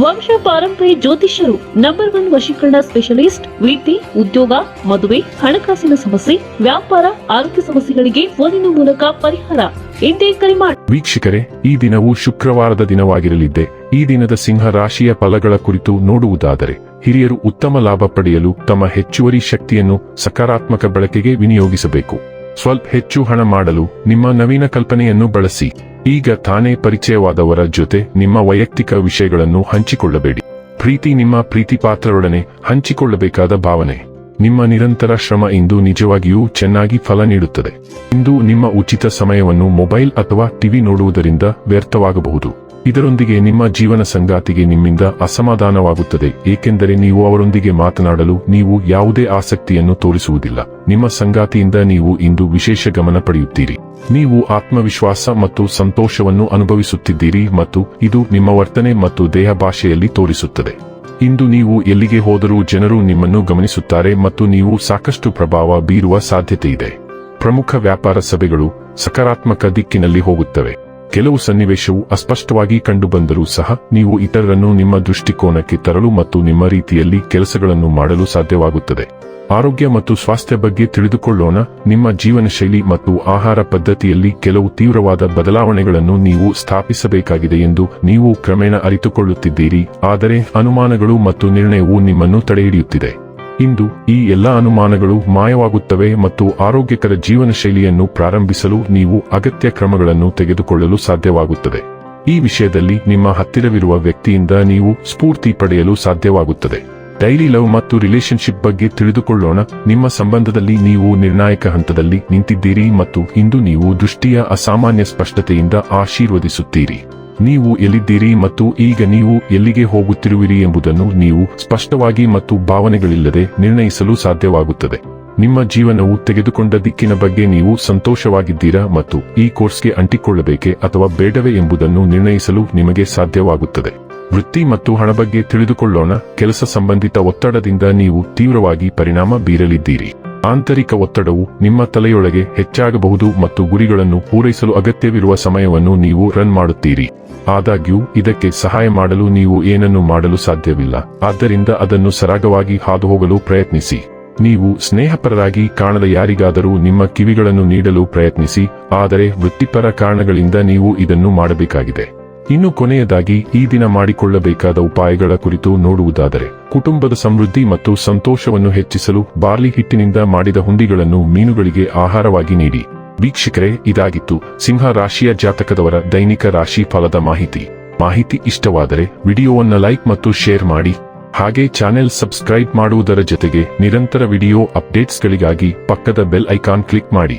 ವಂಶ ಪಾರಂಪರ್ಯ ಜ್ಯೋತಿಷ್ಯರು ನಂಬರ್ ಒನ್ ವಶೀಕರಣ ಸ್ಪೆಷಲಿಸ್ಟ್ ವೃತ್ತಿ ಉದ್ಯೋಗ, ಮದುವೆ, ಹಣಕಾಸಿನ ಸಮಸ್ಯೆ, ವ್ಯಾಪಾರ, ಆರೋಗ್ಯ ಸಮಸ್ಯೆಗಳಿಗೆ ಫೋನಿನ ಮೂಲಕ ಪರಿಹಾರ. ಎಂದೇ ಕರೆ ಮಾಡಿ ವೀಕ್ಷಕರೇ, ಈ ದಿನವು ಶುಕ್ರವಾರದ ದಿನವಾಗಿರಲಿದೆ ಈ ದಿನದ ಸಿಂಹ ರಾಶಿಯ ಫಲಗಳ ಕುರಿತು ನೋಡುವುದಾದರೆ, ಹಿರಿಯರು ಉತ್ತಮ ಲಾಭ ಪಡೆಯಲು ತಮ್ಮ ಹೆಚ್ಚುವರಿ ಶಕ್ತಿಯನ್ನು ಸಕಾರಾತ್ಮಕ ಬಳಕೆಗೆ ವಿನಿಯೋಗಿಸಬೇಕು. ಸ್ವಲ್ಪ ಹೆಚ್ಚು ಹಣ ಮಾಡಲು ನಿಮ್ಮ ನವೀನ ಕಲ್ಪನೆಯನ್ನು ಬಳಸಿ. ಈಗ ತಾನೇ ಪರಿಚಯವಾದವರ ಜೊತೆ ನಿಮ್ಮ ವೈಯಕ್ತಿಕ ವಿಷಯಗಳನ್ನು ಹಂಚಿಕೊಳ್ಳಬೇಡಿ. ಪ್ರೀತಿ ನಿಮ್ಮ ಪ್ರೀತಿಪಾತ್ರರೊಡನೆ ಹಂಚಿಕೊಳ್ಳಬೇಕಾದ ಭಾವನೆ. ನಿಮ್ಮ ನಿರಂತರ ಶ್ರಮ ಇಂದು ನಿಜವಾಗಿಯೂ ಚೆನ್ನಾಗಿ ಫಲ ನೀಡುತ್ತದೆ. ಇಂದು ನಿಮ್ಮ ಉಚಿತ ಸಮಯವನ್ನು ಮೊಬೈಲ್ ಅಥವಾ ಟಿವಿ ನೋಡುವುದರಿಂದ ವ್ಯರ್ಥವಾಗಬಹುದು. ಇದರೊಂದಿಗೆ ನಿಮ್ಮ ಜೀವನ ಸಂಗಾತಿಗೆ ನಿಮ್ಮಿಂದ ಅಸಮಾಧಾನವಾಗುತ್ತದೆ, ಏಕೆಂದರೆ ನೀವು ಅವರೊಂದಿಗೆ ಮಾತನಾಡಲು ನೀವು ಯಾವುದೇ ಆಸಕ್ತಿಯನ್ನು ತೋರಿಸುವುದಿಲ್ಲ. ನಿಮ್ಮ ಸಂಗಾತಿಯಿಂದ ನೀವು ಇಂದು ವಿಶೇಷ ಗಮನ ಪಡೆಯುತ್ತೀರಿ. ನೀವು ಆತ್ಮವಿಶ್ವಾಸ ಮತ್ತು ಸಂತೋಷವನ್ನು ಅನುಭವಿಸುತ್ತಿದ್ದೀರಿ ಮತ್ತು ಇದು ನಿಮ್ಮ ವರ್ತನೆ ಮತ್ತು ದೇಹ ಭಾಷೆಯಲ್ಲಿ ತೋರಿಸುತ್ತದೆ. ಇಂದು ನೀವು ಎಲ್ಲಿಗೆ ಹೋದರೂ ಜನರು ನಿಮ್ಮನ್ನು ಗಮನಿಸುತ್ತಾರೆ ಮತ್ತು ನೀವು ಸಾಕಷ್ಟು ಪ್ರಭಾವ ಬೀರುವ ಸಾಧ್ಯತೆ ಇದೆ ಪ್ರಮುಖ ವ್ಯಾಪಾರ ಸಭೆಗಳು ಸಕಾರಾತ್ಮಕ ದಿಕ್ಕಿನಲ್ಲಿ ಹೋಗುತ್ತವೆ. ಕೆಲವು ಸನ್ನಿವೇಶವು ಅಸ್ಪಷ್ಟವಾಗಿ ಕಂಡುಬಂದರೂ ಸಹ ನೀವು ಇತರರನ್ನು ನಿಮ್ಮ ದೃಷ್ಟಿಕೋನಕ್ಕೆ ತರಲು ಮತ್ತು ನಿಮ್ಮ ರೀತಿಯಲ್ಲಿ ಕೆಲಸಗಳನ್ನು ಮಾಡಲು ಸಾಧ್ಯವಾಗುತ್ತದೆ. ಆರೋಗ್ಯ ಮತ್ತು ಸ್ವಾಸ್ಥ್ಯ ಬಗ್ಗೆ ತಿಳಿದುಕೊಳ್ಳೋಣ. ನಿಮ್ಮ ಜೀವನ ಶೈಲಿ ಮತ್ತು ಆಹಾರ ಪದ್ಧತಿಯಲ್ಲಿ ಕೆಲವು ತೀವ್ರವಾದ ಬದಲಾವಣೆಗಳನ್ನು ನೀವು ಸ್ಥಾಪಿಸಬೇಕಾಗಿದೆ ಎಂದು ನೀವು ಕ್ರಮೇಣ ಅರಿತುಕೊಳ್ಳುತ್ತಿದ್ದೀರಿ. ಆದರೆ ಅನುಮಾನಗಳು ಮತ್ತು ನಿರ್ಣಯವು ನಿಮ್ಮನ್ನು ತಡೆಹಿಡಿಯುತ್ತಿದೆ. ಇಂದು ಈ ಎಲ್ಲಾ ಅನುಮಾನಗಳು ಮಾಯವಾಗುತ್ತವೆ ಮತ್ತು ಆರೋಗ್ಯಕರ ಜೀವನ ಶೈಲಿಯನ್ನು ಪ್ರಾರಂಭಿಸಲು ನೀವು ಅಗತ್ಯ ಕ್ರಮಗಳನ್ನು ತೆಗೆದುಕೊಳ್ಳಲು ಸಾಧ್ಯವಾಗುತ್ತದೆ. ಈ ವಿಷಯದಲ್ಲಿ ನಿಮ್ಮ ಹತ್ತಿರವಿರುವ ವ್ಯಕ್ತಿಯಿಂದ ನೀವು ಸ್ಫೂರ್ತಿ ಪಡೆಯಲು ಸಾಧ್ಯವಾಗುತ್ತದೆ. ಡೈಲಿ ಲವ್ ಮತ್ತು ರಿಲೇಶನ್ಶಿಪ್ ಬಗ್ಗೆ ತಿಳಿದುಕೊಳ್ಳೋಣ. ನಿಮ್ಮ ಸಂಬಂಧದಲ್ಲಿ ನೀವು ನಿರ್ಣಾಯಕ ಹಂತದಲ್ಲಿ ನಿಂತಿದ್ದೀರಿ ಮತ್ತು ಇಂದು ನೀವು ದೃಷ್ಟಿಯ ಅಸಾಮಾನ್ಯ ಸ್ಪಷ್ಟತೆಯಿಂದ ಆಶೀರ್ವದಿಸುತ್ತೀರಿ. ನೀವು ಎಲ್ಲಿದ್ದೀರಿ ಮತ್ತು ಈಗ ನೀವು ಎಲ್ಲಿಗೆ ಹೋಗುತ್ತಿರುವಿರಿ ಎಂಬುದನ್ನು ನೀವು ಸ್ಪಷ್ಟವಾಗಿ ಮತ್ತು ಭಾವನೆಗಳಿಲ್ಲದೆ ನಿರ್ಣಯಿಸಲು ಸಾಧ್ಯವಾಗುತ್ತದೆ. ನಿಮ್ಮ ಜೀವನವು ತೆಗೆದುಕೊಂಡ ದಿಕ್ಕಿನ ಬಗ್ಗೆ ನೀವು ಸಂತೋಷವಾಗಿದ್ದೀರಾ ಮತ್ತು ಈ ಕೋರ್ಸ್ಗೆ ಅಂಟಿಕೊಳ್ಳಬೇಕೆ ಅಥವಾ ಬೇಡವೇ ಎಂಬುದನ್ನು ನಿರ್ಣಯಿಸಲು ನಿಮಗೆ ಸಾಧ್ಯವಾಗುತ್ತದೆ. ವೃತ್ತಿ ಮತ್ತು ಹಣ ಬಗ್ಗೆ ತಿಳಿದುಕೊಳ್ಳೋಣ. ಕೆಲಸ ಸಂಬಂಧಿತ ಒತ್ತಡದಿಂದ ನೀವು ತೀವ್ರವಾಗಿ ಪರಿಣಾಮ ಬೀರಲಿದ್ದೀರಿ. ಆಂತರಿಕ ಒತ್ತಡವು ನಿಮ್ಮ ತಲೆಯೊಳಗೆ ಹೆಚ್ಚಾಗಬಹುದು ಮತ್ತು ಗುರಿಗಳನ್ನು ಪೂರೈಸಲು ಅಗತ್ಯವಿರುವ ಸಮಯವನ್ನು ನೀವು ರನ್ ಮಾಡುತ್ತೀರಿ. ಆದಾಗ್ಯೂ, ಇದಕ್ಕೆ ಸಹಾಯ ಮಾಡಲು ನೀವು ಏನನ್ನು ಮಾಡಲು ಸಾಧ್ಯವಿಲ್ಲ. ಆದ್ದರಿಂದ ಅದನ್ನು ಸರಾಗವಾಗಿ ಹಾದುಹೋಗಲು ಪ್ರಯತ್ನಿಸಿ. ನೀವು ಸ್ನೇಹಪರರಾಗಿ ಕಾಣದ ಯಾರಿಗಾದರೂ ನಿಮ್ಮ ಕಿವಿಗಳನ್ನು ನೀಡಲು ಪ್ರಯತ್ನಿಸಿ, ಆದರೆ ವೃತ್ತಿಪರ ಕಾರಣಗಳಿಂದ ನೀವು ಇದನ್ನು ಮಾಡಬೇಕಾಗಿದೆ. ಇನ್ನು ಕೊನೆಯದಾಗಿ ಈ ದಿನ ಮಾಡಿಕೊಳ್ಳಬೇಕಾದ ಉಪಾಯಗಳ ಕುರಿತು ನೋಡುವುದಾದರೆ, ಕುಟುಂಬದ ಸಮೃದ್ಧಿ ಮತ್ತು ಸಂತೋಷವನ್ನು ಹೆಚ್ಚಿಸಲು ಬಾರ್ಲಿ ಹಿಟ್ಟಿನಿಂದ ಮಾಡಿದ ಹುಂಡಿಗಳನ್ನು ಮೀನುಗಳಿಗೆ ಆಹಾರವಾಗಿ ನೀಡಿ. ವೀಕ್ಷಕರೇ, ಇದಾಗಿತ್ತು ಸಿಂಹ ರಾಶಿಯ ಜಾತಕದವರ ದೈನಿಕ ರಾಶಿ ಫಲದ ಮಾಹಿತಿ. ಮಾಹಿತಿ ಇಷ್ಟವಾದರೆ ವಿಡಿಯೋವನ್ನು ಲೈಕ್ ಮತ್ತು ಶೇರ್ ಮಾಡಿ. ಹಾಗೆ ಚಾನೆಲ್ ಸಬ್ಸ್ಕ್ರೈಬ್ ಮಾಡುವುದರ ಜೊತೆಗೆ ನಿರಂತರ ವಿಡಿಯೋ ಅಪ್ಡೇಟ್ಸ್ಗಳಿಗಾಗಿ ಪಕ್ಕದ ಬೆಲ್ ಐಕಾನ್ ಕ್ಲಿಕ್ ಮಾಡಿ.